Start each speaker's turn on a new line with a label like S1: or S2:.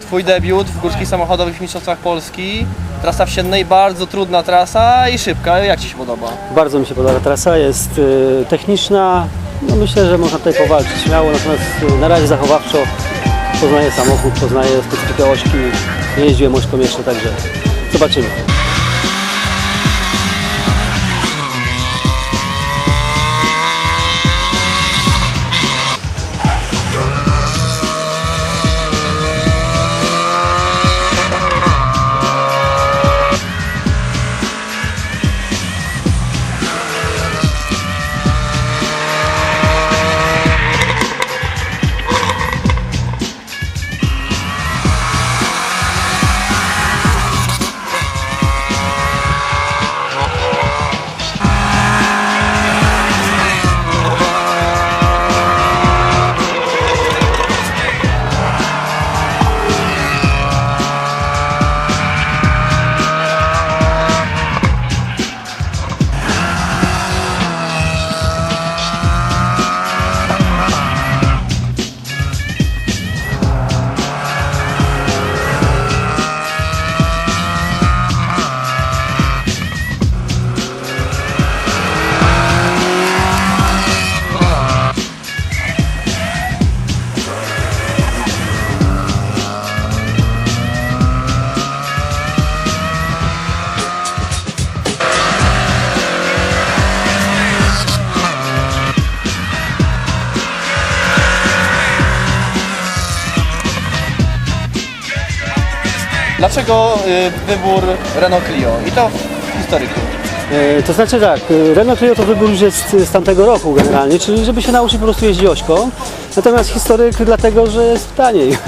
S1: Twój debiut w górskich samochodowych mistrzostwach Polski. Trasa wsiennej, bardzo trudna trasa i szybka. Jak Ci się podoba?
S2: Bardzo mi się podoba trasa, jest y, techniczna. No myślę, że można tutaj powalczyć śmiało, natomiast y, na razie zachowawczo poznaję samochód, poznaję specyfikę ośki. Nie jeździłem ośką jeszcze, także zobaczymy.
S1: Dlaczego y, wybór Renault Clio? I to historyku.
S2: E, To znaczy tak, e, Renault Clio to wybór już jest z tamtego roku generalnie, czyli żeby się nauczyć po prostu jeździć ośką. Natomiast historyk dlatego, że jest taniej.